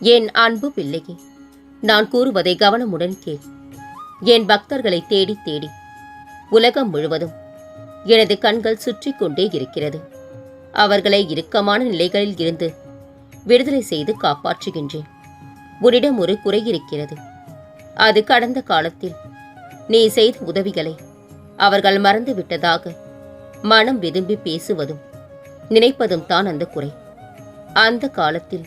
என் அன்பு பிள்ளையே நான் கூறுவதை கவனமுடன் கேள். என் பக்தர்களை தேடி தேடி உலகம் முழுவதும் எனது கண்கள் சுற்றி கொண்டே இருக்கிறது. அவர்களை இறுக்கமான நிலைகளில் இருந்து விடுதலை செய்து காப்பாற்றுகின்றேன். உன்னிடம் ஒரு குறை இருக்கிறது. அது கடந்த காலத்தில் நீ செய்த உதவிகளை அவர்கள் மறந்து விட்டதாக மனம் விரும்பி பேசுவதும் நினைப்பதும் தான் அந்த குறை. அந்த காலத்தில்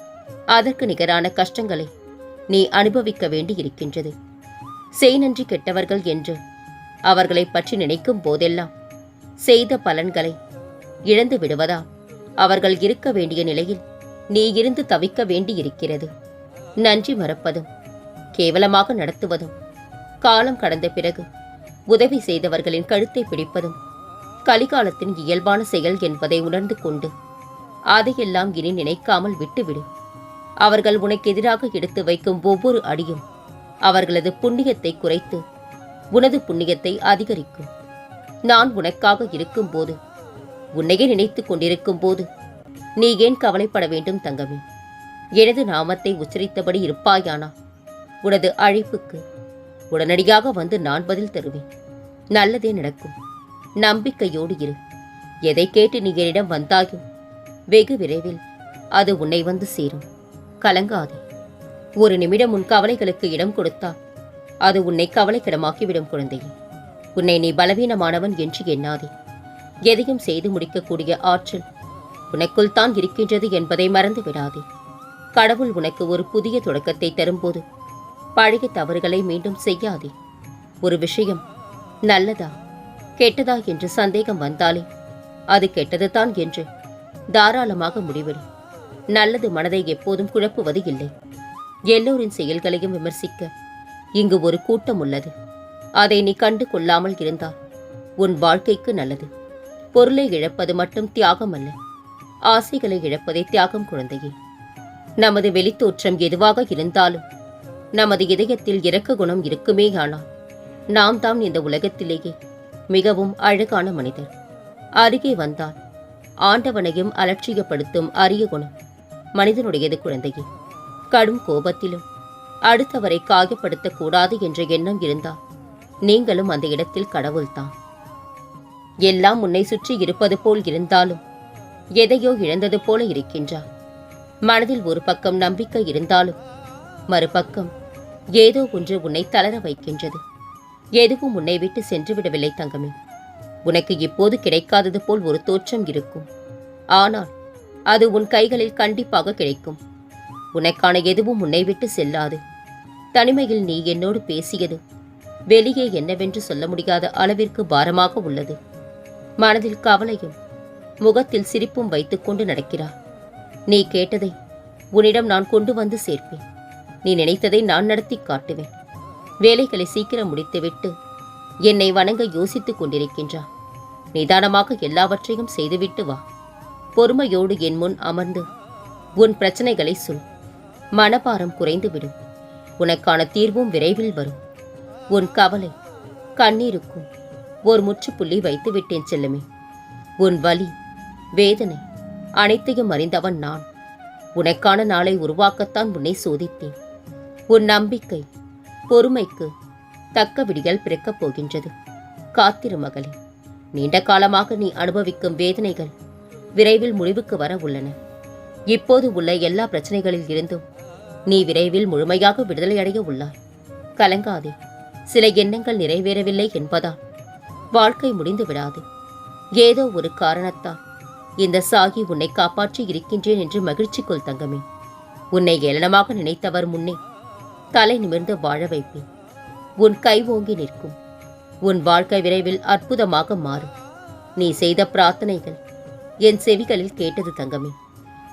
அதற்கு நிகரான கஷ்டங்களை நீ அனுபவிக்க வேண்டியிருக்கின்றது. செய்நன்றி கெட்டவர்கள் என்று அவர்களை பற்றி நினைக்கும் போதெல்லாம் செய்த பலன்களை இழந்து விடுவதா? அவர்கள் இருக்க வேண்டிய நிலையில் நீ இருந்து தவிக்க வேண்டியிருக்கிறது. நன்றி மறப்பதும் கேவலமாக நடத்துவதும் காலம் கடந்த பிறகு உதவி செய்தவர்களின் கழுத்தை பிடிப்பதும் கலிகாலத்தின் இயல்பான செயல் என்பதை உணர்ந்து கொண்டு அதையெல்லாம் இனி நினைக்காமல் விட்டுவிடு. அவர்கள் உனக்கு எதிராக எடுத்து வைக்கும் ஒவ்வொரு அடியும் அவர்களது புண்ணியத்தை குறைத்து உனது புண்ணியத்தை அதிகரிக்கும். நான் உனக்காக இருக்கும்போது உன்னையே நினைத்துக் கொண்டிருக்கும் போது நீ ஏன் கவலைப்பட வேண்டும் தங்கமே? எனது நாமத்தை உச்சரித்தபடி இருப்பாயானா? உனது அழைப்புக்கு உடனடியாக வந்து நான் பதில் தருவேன். நல்லதே நடக்கும். நம்பிக்கையோடு இரு. எதை கேட்டு நீ என்னிடம் வந்தாயோ வெகு விரைவில் அது உன்னை வந்து சேரும். கலங்காதே. ஒரு நிமிடம் உன் கவலைகளுக்கு இடம் கொடுத்தால் அது உன்னை கவலைக்கிடமாக்கிவிடும் குழந்தையே. உன்னை நீ பலவீனமானவன் என்று எண்ணாதே. எதையும் செய்து முடிக்கக்கூடிய ஆற்றல் உனக்குள் தான் இருக்கின்றது என்பதை மறந்து விடாதே. கடவுள் உனக்கு ஒரு புதிய தொடக்கத்தை தரும்போது பழைய தவறுகளை மீண்டும் செய்யாதே. ஒரு விஷயம் நல்லதா கெட்டதா என்று சந்தேகம் வந்தாலே அது கெட்டதுதான் என்று தாராளமாக முடிவிடும். நல்லது மனதை எப்போதும் குழப்புவது இல்லை. எல்லோரின் செயல்களையும் விமர்சிக்க இங்கு ஒரு கூட்டம் உள்ளது. அதை நீ கண்டு கொள்ளாமல் இருந்தால் உன் வாழ்க்கைக்கு நல்லது. பொருளை இழப்பது மட்டும் தியாகம் அல்ல. ஆசைகளை இழப்பதே தியாகம் குழந்தையே. நமது வெளித்தோற்றம் எதுவாக இருந்தாலும் நமது இதயத்தில் இரக்க குணம் இருக்குமேயானால் நாம் தான் இந்த உலகத்திலேயே மிகவும் அழகான மனிதர். அருகே வந்தால் ஆண்டவனையும் அலட்சியப்படுத்தும் அரிய குணம். மனிதனுடையது குழந்தையே. கடும் கோபத்திலும் அடுத்தவரை காயப்படுத்தக்கூடாது என்ற எண்ணம் இருந்தால் நீங்களும் அந்த இடத்தில் கடவுள்தான். எல்லாம் உன்னை சுற்றி இருப்பது போல் இருந்தாலும் எதையோ இழந்தது போல இருக்கின்றார் மனதில் ஒரு பக்கம் நம்பிக்கை இருந்தாலும் மறுபக்கம் ஏதோ ஒன்று உன்னை தளர வைக்கின்றது. எதுவும் உன்னை விட்டு சென்று விடவில்லை தங்கமே. உனக்கு இப்போது கிடைக்காதது போல் ஒரு தோற்றம் இருக்கும். ஆனால் அது உன் கைகளில் கண்டிப்பாக கிடைக்கும். உனக்கான எதுவும் உன்னை விட்டு செல்லாது. தனிமையில் நீ என்னோடு பேசியது வெளியே என்னவென்று சொல்ல முடியாத அளவிற்கு பாரமாக உள்ளது. மனதில் கவலையும் முகத்தில் சிரிப்பும் வைத்துக்கொண்டு நடக்கிறார் நீ கேட்டதை உன்னிடம் நான் கொண்டு வந்து சேர்ப்பேன். நீ நினைத்ததை நான் நடத்தி காட்டுவேன். வேலைகளை சீக்கிரம் முடித்துவிட்டு என்னை வணங்க யோசித்துக் கொண்டிருக்கின்றார் நிதானமாக எல்லாவற்றையும் செய்துவிட்டு வா. பொறுமையோடு என் முன் அமர்ந்து உன் பிரச்சனைகளை சொல். மனபாரம் குறைந்துவிடும். உனக்கான தீர்வும் விரைவில் வரும். உன் கவலை கண்ணீருக்கும் ஒரு முற்றுப்புள்ளி வைத்து விட்டேன் உன் வலி வேதனை அனைத்தையும் அறிந்தவன் நான். உனக்கான நாளை உருவாக்கத்தான் உன்னை சோதித்தேன். உன் நம்பிக்கை பொறுமைக்கு தக்க விடிகள் பிறக்கப் போகின்றது. காத்திரு மகளே நீண்ட காலமாக நீ அனுபவிக்கும் வேதனைகள் விரைவில் முடிவுக்கு வர உள்ளன. இப்போது உள்ள எல்லா பிரச்சனைகளில் இருந்தும் நீ விரைவில் முழுமையாக விடுதலையடைய உள்ளாய். கலங்காதே. சில எண்ணங்கள் நிறைவேறவில்லை என்பதால் வாழ்க்கை முடிந்து விடாது. ஏதோ ஒரு காரணத்தால் இந்த சாகி உன்னை காப்பாற்றி இருக்கின்றேன் என்று மகிழ்ச்சி கொள் தங்கமே. உன்னை ஏளனமாக நினைத்தவர் முன்னே தலை நிமிர்ந்து வாழ வைப்பேன். உன் கை ஓங்கி நிற்கும். உன் வாழ்க்கை விரைவில் அற்புதமாக மாறும். நீ செய்த பிரார்த்தனைகள் என் செவிகளில் கேட்டது தங்கமே.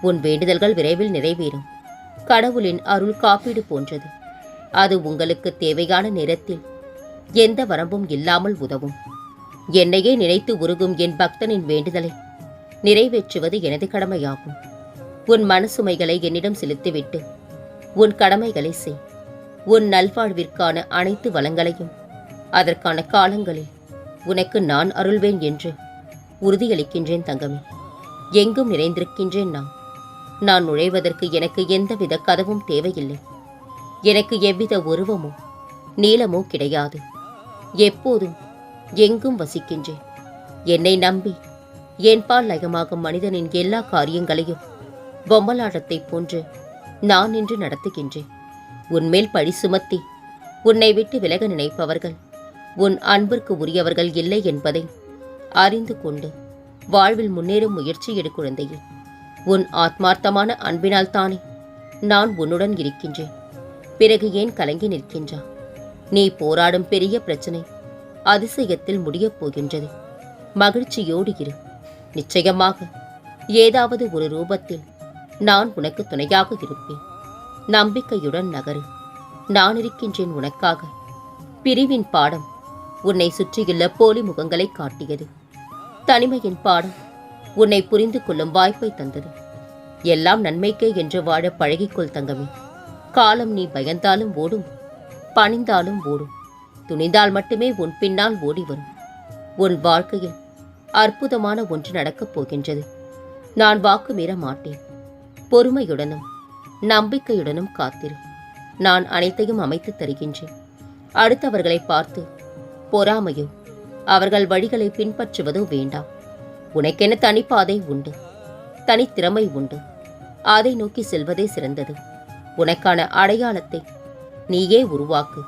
உன் வேண்டுதல்கள் விரைவில் நிறைவேறும். கடவுளின் அருள் காப்பீடு போன்றது. அது உங்களுக்கு தேவையான நேரத்தில் எந்த வரம்பும் இல்லாமல் உதவும். என்னையே நினைத்து உருகும் என் பக்தனின் வேண்டுதலை நிறைவேற்றுவது எனது கடமையாகும். உன் மனசுமைகளை என்னிடம் செலுத்திவிட்டு உன் கடமைகளை செய். உன் நல்வாழ்விற்கான அனைத்து வளங்களையும் அதற்கான காலங்களில் உனக்கு நான் அருள்வேன் என்று உறுதியளிக்கின்றேன் தங்கமே. எங்கும் நிறைந்திருக்கின்றேன் நான். நான் நுழைவதற்கு எனக்கு எந்தவித கதவும் தேவையில்லை. எனக்கு எவ்வித உருவமோ நீளமோ கிடையாது. எப்போதும் எங்கும் வசிக்கின்றேன். என்னை நம்பி என்பால் லயமாகும் மனிதனின் எல்லா காரியங்களையும் பொம்மலாட்டத்தைப் போன்று நான் நின்று நடத்துகின்றேன். உன்மேல் பழி சுமத்தி உன்னை விட்டு விலக நினைப்பவர்கள் உன் அன்பிற்கு உரியவர்கள் இல்லை என்பதை அறிந்து கொண்டு வாழ்வில் முன்னேறும் முயற்சி எடு குழந்தையே. உன் ஆத்மார்த்தமான அன்பினால் தானே நான் உன்னுடன் இருக்கின்றேன். பிறகு ஏன் கலங்கி நிற்கின்றா நீ போராடும் பெரிய பிரச்சனை அதிசயத்தில் முடியப் போகின்றது. மகிழ்ச்சியோடு இரு. நிச்சயமாக ஏதாவது ஒரு ரூபத்தில் நான் உனக்கு துணையாக இருப்பேன். நம்பிக்கையுடன் நகரு. நான் இருக்கின்றேன் உனக்காக. பிரிவின் பாடம் உன்னை சுற்றியுள்ள போலி முகங்களை காட்டியது. தனிமையின் பாடம். உன்னை புரிந்து கொள்ளும் வாய்ப்பை தந்தது. எல்லாம் நன்மைக்கே என்று வாழ பழகிக்கொள் தங்கமே. காலம் நீ பயந்தாலும் ஓடும். பணிந்தாலும் ஓடும். துணிந்தால் மட்டுமே உன் பின்னால் ஓடி வரும். உன் வாழ்க்கையில் அற்புதமான ஒன்று நடக்கப் போகின்றது. நான் வாக்கு மீற மாட்டேன். பொறுமையுடனும் நம்பிக்கையுடனும் காத்திரு. நான் அனைத்தையும் அமைத்து தருகின்றேன். அடுத்தவர்களை பார்த்து பொறாமையோ அவர்கள் வழிகளை பின்பற்றுவதோ வேண்டாம். உனக்கென தனிப்பாதை உண்டு. தனித்திறமை உண்டு. அதை நோக்கி செல்வதே சிறந்தது. உனக்கான அடையாளத்தை நீயே உருவாக்கு.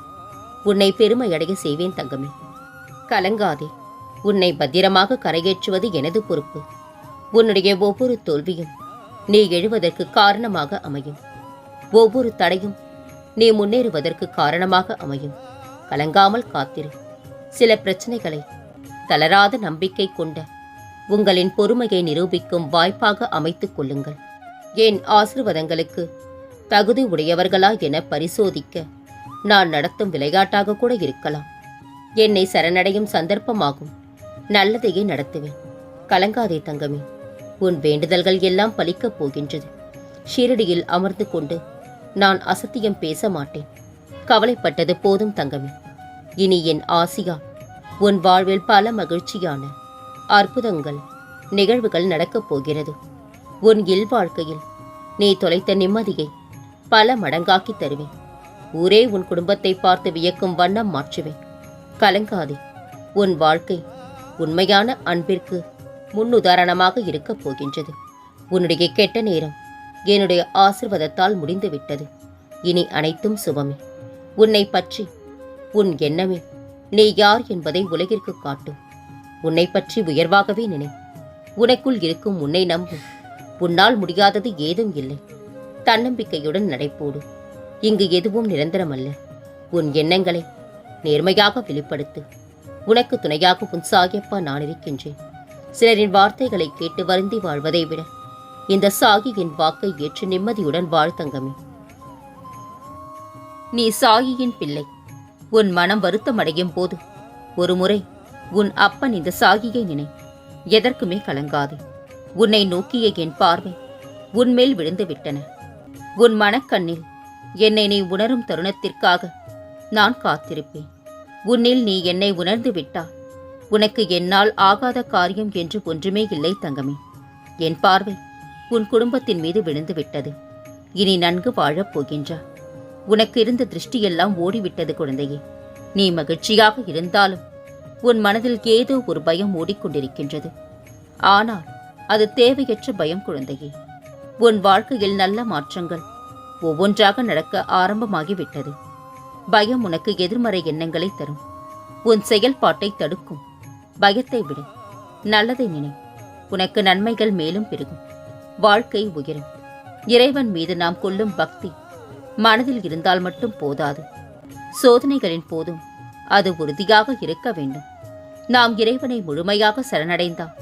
உன்னை பெருமையடைய செய்வேன் தங்கமே. கலங்காதே. உன்னை பத்திரமாக கரையேற்றுவது எனது பொறுப்பு. உன்னுடைய ஒவ்வொரு தோல்வியும் நீ எழுவதற்கு காரணமாக அமையும். ஒவ்வொரு தடையும் நீ முன்னேறுவதற்கு காரணமாக அமையும். கலங்காமல் காத்திரு. சில பிரச்சனைகளை தளராத நம்பிக்கை கொண்ட உங்களின் பொறுமையை நிரூபிக்கும் வாய்ப்பாக அமைத்துக் கொள்ளுங்கள். என் ஆசிர்வாதங்களுக்கு தகுதி உடையவர்களா என பரிசோதிக்க நான் நடத்தும் விளையாட்டாக கூட இருக்கலாம். என்னை சரணடையும் சந்தர்ப்பமாகும். நல்லதையே நடத்துவேன். கலங்காதே தங்கமே. உன் வேண்டுதல்கள் எல்லாம் பலிக்கப் போகின்றது. ஷீரடியில் அமர்ந்து கொண்டு நான் அசத்தியம் பேச மாட்டேன். கவலைப்பட்டது போதும் தங்கமே. இனி என் ஆசியா உன் வாழ்வில் பல மகிழ்ச்சியான அற்புதங்கள் நிகழ்வுகள் நடக்கப் போகிறது. உன் இல்வாழ்க்கையில் நீ தொலைத்த நிம்மதியை பல மடங்காக்கி தருவேன். ஊரே உன் குடும்பத்தை பார்த்து வியக்கும் வண்ணம் மாற்றுவேன். கலங்காதே உன் வாழ்க்கை உண்மையான அன்பிற்கு முன்னுதாரணமாக இருக்கப் போகின்றது. உன்னுடைய கெட்ட நேரம் என்னுடைய ஆசிர்வாதத்தால் முடிந்துவிட்டது. இனி அனைத்தும் சுபமே. உன்னை பற்றி உன் எண்ணமே. நீ யார் என்பதை உலகிற்கு காட்டும் உன்னை பற்றி உயர்வாகவே நினை. உனக்குள் இருக்கும் உன்னை நம்பு. உன்னால் முடியாதது ஏதும் இல்லை. தன்னம்பிக்கையுடன் நடைபோடு. இங்கு எதுவும் நிரந்தரமல்ல. உன் எண்ணங்களை நேர்மையாக வெளிப்படுத்து. உனக்கு துணையாக உன் சாகியப்பா நான் இருக்கின்றேன். சிலரின் வார்த்தைகளை கேட்டு வருந்தி வாழ்வதை விட இந்த சாகியின் வாக்கை ஏற்று நிம்மதியுடன் வாழ்த்தங்கமே நீ சாகியின் பிள்ளை. உன் மனம் வருத்தமடையும் போது ஒருமுறை உன் அப்பன் இந்த சாகியை நினை. எதற்குமே கலங்காது. உன்னை நோக்கிய என் பார்வை உன்மேல் விழுந்து விட்டன. உன் மனக்கண்ணில் என்னை நீ உணரும் தருணத்திற்காக நான் காத்திருப்பேன். உன்னில் நீ என்னை உணர்ந்து விட்டால் உனக்கு என்னால் ஆகாத காரியம் என்று ஒன்றுமே இல்லை தங்கமே. என் பார்வை உன் குடும்பத்தின் மீது விழுந்து விட்டது. இனி நன்கு வாழப் போகின்றா. உனக்கு இருந்த திருஷ்டியெல்லாம் ஓடிவிட்டது குழந்தையே. நீ மகிழ்ச்சியாக இருந்தாலும் உன் மனதில் ஏதோ ஒரு பயம் ஓடிக்கொண்டிருக்கின்றது. ஆனால் அது தேவையற்ற பயம் குழந்தையே. உன் வாழ்க்கையில் நல்ல மாற்றங்கள் ஒவ்வொன்றாக நடக்க ஆரம்பமாகிவிட்டது. பயம் உனக்கு எதிர்மறை எண்ணங்களை தரும். உன் செயல்பாட்டை தடுக்கும். பயத்தை விட நல்லதை நினை. உனக்கு நன்மைகள் மேலும் பெருகும். வாழ்க்கை உயரும். இறைவன் மீது நாம் கொள்ளும் பக்தி மனதில் இருந்தால் மட்டும் போதாது. சோதனைகளின் போதும் அது உறுதியாக இருக்க வேண்டும். நாம் இறைவனை முழுமையாக சரணடைந்தால்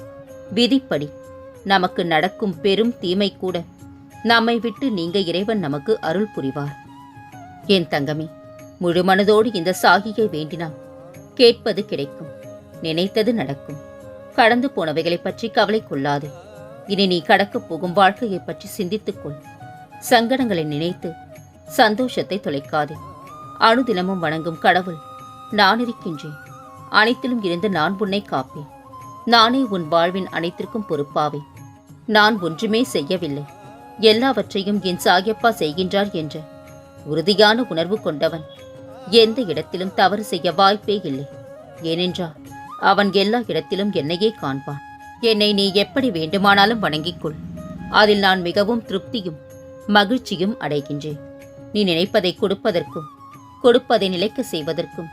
விதிப்படி நமக்கு நடக்கும் பெரும் தீமை கூட நம்மை விட்டு நீங்க இறைவன் நமக்கு அருள் புரிவார். என் தங்கமே முழு மனதோடு இந்த சாகியை வேண்டினால் கேட்பது கிடைக்கும் நினைத்தது நடக்கும். கடந்து போனவைகளைப் பற்றி கவலை கொள்ளாது. இனி நீ கடக்கப் போகும் வாழ்க்கையைப் பற்றி சிந்தித்துக்கொள் சங்கடங்களை நினைத்து சந்தோஷத்தை தொலைக்காதே. அணுதினமும் வணங்கும் கடவுள் நான் இருக்கின்றேன். அனைத்திலும் இருந்து நான் உன்னை காப்பேன். நானே உன் வாழ்வின் அனைத்திற்கும் பொறுப்பாவேன். நான் ஒன்றுமே செய்யவில்லை. எல்லாவற்றையும் என் சாகியப்பா செய்கின்றார் என்ற உறுதியான உணர்வு கொண்டவன். எந்த இடத்திலும் தவறு செய்ய வாய்ப்பே இல்லை. ஏனென்றால் அவன் எல்லா இடத்திலும் என்னையே காண்பான். என்னை நீ எப்படி வேண்டுமானாலும் வணங்கிக் கொள். அதில் நான் மிகவும் திருப்தியும் மகிழ்ச்சியும் அடைகின்றேன். நீ நினைப்பதை கொடுப்பதற்கும் கொடுப்பதை நிலைக்க செய்வதற்கும்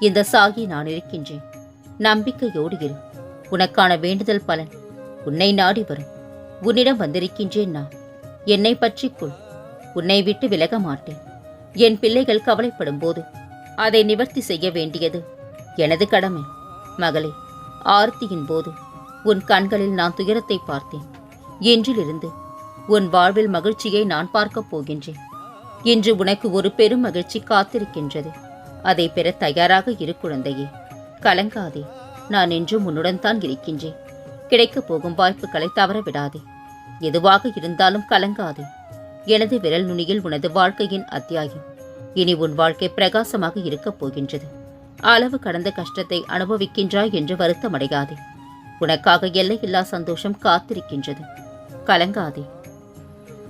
இந்த சாகி நான் இருக்கின்றேன். நம்பிக்கையோடு இரு. உனக்கான வேண்டுதல் பலன் உன்னை நாடி வரும். உன்னிடம் வந்திருக்கின்றேன் நான். என்னை பற்றிக் கொள். உன்னை விட்டு விலக மாட்டேன். என் பிள்ளைகள் கவலைப்படும் போது அதை நிவர்த்தி செய்ய வேண்டியது எனது கடமை. மகளே ஆர்த்தியின் போது உன் கண்களில் நான் துயரத்தை பார்த்தேன். என்றிலிருந்து உன் வாழ்வில் மகிழ்ச்சியை நான் பார்க்கப் போகின்றேன். இன்று உனக்கு ஒரு பெரும் மகிழ்ச்சி காத்திருக்கின்றது. அதை பெற தயாராக இரு குழந்தையே. கலங்காதே. நான் என்றும் உன்னுடன் தான் இருக்கின்றேன். கிடைக்கப் போகும் வாய்ப்புகளை தவற விடாதே எதுவாக இருந்தாலும் கலங்காதே. எனது விரல் நுனியில் உனது வாழ்க்கையின் அத்தியாயம். இனி உன் வாழ்க்கை பிரகாசமாக இருக்கப் போகின்றது. அளவு கடந்த கஷ்டத்தை அனுபவிக்கின்றாய் என்று வருத்தமடையாதே. உனக்காக எல்லையில்லா சந்தோஷம் காத்திருக்கின்றது. கலங்காதே.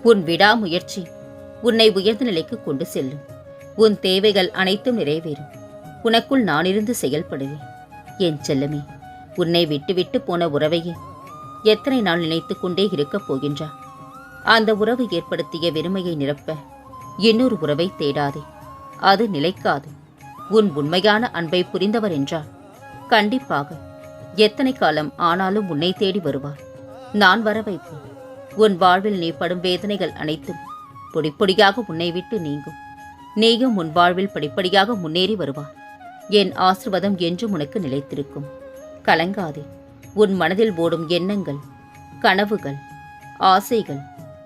உன் விடாமுயற்சி உன்னை உயர்ந்த நிலைக்கு கொண்டு செல்லும். உன் தேவைகள் அனைத்தும் நிறைவேறும். உனக்குள் நானிருந்து செயல்படுவேன். என் செல்லமே உன்னை விட்டுவிட்டு போன உறவையே எத்தனை நாள் நினைத்து கொண்டே இருக்கப் போகின்றா? அந்த உறவு ஏற்படுத்திய வெறுமையை நிரப்ப இன்னொரு உறவை தேடாதே. அது நிலைக்காது. உன் உண்மையான அன்பை புரிந்தவர் என்றால் கண்டிப்பாக எத்தனை காலம் ஆனாலும் உன்னை தேடி வருவார். நான் வர வைப்பேன் உன் வாழ்வில் நீ படும் வேதனைகள் அனைத்தும் பொடிப்பொடியாக உன்னை விட்டு நீங்கும். நீயும் உன் வாழ்வில் படிப்படியாக முன்னேறி வருவாய் என் ஆசிர்வாதம் என்றும் உனக்கு நிலைத்திருக்கும். கலங்காதே. உன் மனதில் ஓடும் எண்ணங்கள் கனவுகள் ஆசைகள்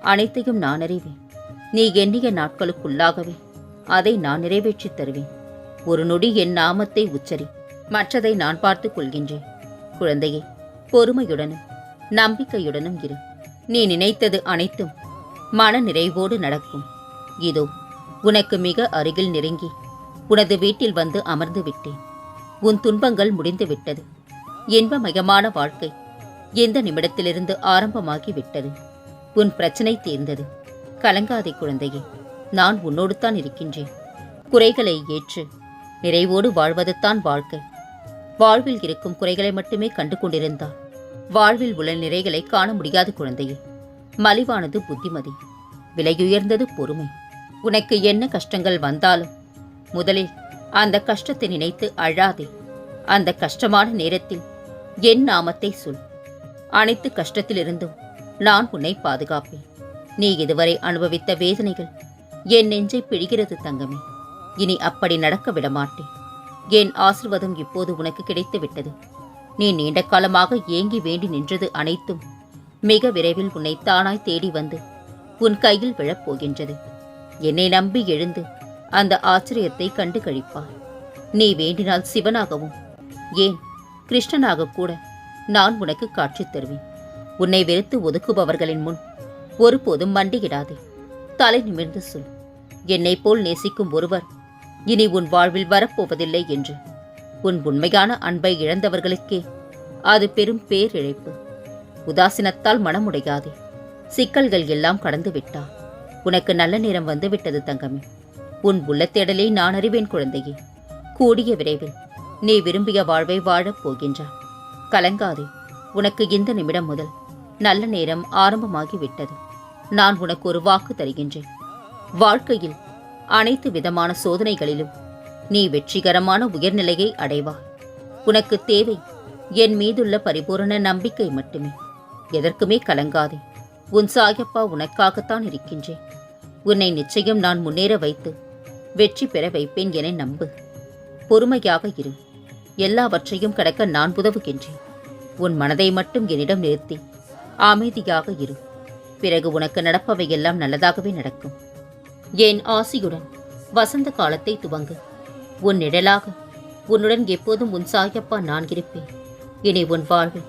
அனைத்தையும் நான் அறிவேன். நீ எண்ணிய நாட்களுக்குள்ளாகவே அதை நான் நிறைவேற்றித் தருவேன். ஒரு நொடி என் நாமத்தை உச்சரி. மற்றதை நான் பார்த்துக் கொள்கின்றேன். குழந்தையே பொறுமையுடனும் நம்பிக்கையுடனும் இரு. நீ நினைத்தது அனைத்தும் மன நிறைவோடு நடக்கும். இதோ உனக்கு மிக அருகில் நெருங்கி உனது வீட்டில் வந்து அமர்ந்து விட்டேன். உன் துன்பங்கள் முடிந்து விட்டது. இன்பமயமான வாழ்க்கை எந்த நிமிடத்திலிருந்து ஆரம்பமாகி விட்டது? உன் பிரச்சனை தீர்ந்தது. கலங்காதே குழந்தையே நான் உன்னோடு தான் இருக்கின்றேன். குறைகளை ஏற்று நிறைவோடு வாழ்வதுதான் வாழ்க்கை. வாழ்வில் இருக்கும் குறைகளை மட்டுமே கண்டு கொண்டிருந்தால் வாழ்வில் உள்ள நிறைகளை காண முடியாது குழந்தையே. மலிவானது புத்திமதி. விலையுயர்ந்தது பொறுமை. உனக்கு என்ன கஷ்டங்கள் வந்தாலும் முதலில் அந்த கஷ்டத்தை நினைத்து அழாதே. அந்த கஷ்டமான நேரத்தில் என் நாமத்தை சொல். அனைத்து கஷ்டத்திலிருந்தும் நான் உன்னை பாதுகாப்பேன். நீ இதுவரை அனுபவித்த வேதனைகள் என் நெஞ்சை பிழிகிறது தங்கமே. இனி அப்படி நடக்க விடமாட்டேன். என் ஆசிர்வாதம் இப்போது உனக்கு கிடைத்து விட்டது நீ நீண்ட காலமாக ஏங்கி வேண்டி நின்றது அனைத்தும் மிக விரைவில் உன்னை தானாய் தேடி வந்து உன் கையில் விழப் போகின்றது. என்னை நம்பி எழுந்து அந்த ஆச்சரியத்தை கண்டு கழிப்பார் நீ வேண்டினால் சிவனாகவும் ஏன் கிருஷ்ணனாக கூட நான் உனக்கு காட்சி தருவேன். உன்னை வெறுத்து ஒதுக்குபவர்களின் முன் ஒருபோதும் மண்டியிடாதே. தலை நிமிர்ந்து சொல். என்னைப் போல் நேசிக்கும் ஒருவர் இனி உன் வாழ்வில் வரப்போவதில்லை என்று. உன் உண்மையான அன்பை இழந்தவர்களுக்கே அது பெரும் பேரிழைப்பு. உதாசீனத்தால் மனமுடையாதே. சிக்கல்கள் எல்லாம் கடந்து விட்டால் உனக்கு நல்ல நேரம் வந்து விட்டது தங்கமே. உன் உள்ளத்தேடலை நான் அறிவேன் குழந்தையே. கூடிய விரைவில் நீ விரும்பிய வாழ்வை வாழப் போகின்றாய் கலங்காதே. உனக்கு இந்த நிமிடம் முதல் நல்ல நேரம் ஆரம்பமாகி விட்டது. நான் உனக்கு ஒரு வாக்கு தருகின்றேன். வாழ்க்கையில் அனைத்து விதமான சோதனைகளிலும் நீ வெற்றிகரமான உயர்நிலையை அடைவாய் உனக்கு தேவை என் மீதுள்ள பரிபூரண நம்பிக்கை மட்டுமே. எதற்குமே கலங்காதே. உன் சாயப்பா உனக்காகத்தான் இருக்கின்றேன். உன்னை நிச்சயம் நான் முன்னேற வைத்து வெற்றி பெற வைப்பேன் என நம்பு. பொறுமையாக இரு. எல்லாவற்றையும் கடக்க நான் உதவுகின்றேன். உன் மனதை மட்டும் என்னிடம் நிறுத்தி அமைதியாக இரு. பிறகு உனக்கு நடப்பவையெல்லாம் நல்லதாகவே நடக்கும். என் ஆசியுடன் வசந்த காலத்தை துவங்கு. உன் நிழலாக உன்னுடன் எப்போதும் உன் சாயப்பா நான் இருப்பேன். இனி உன் வாழ்வில்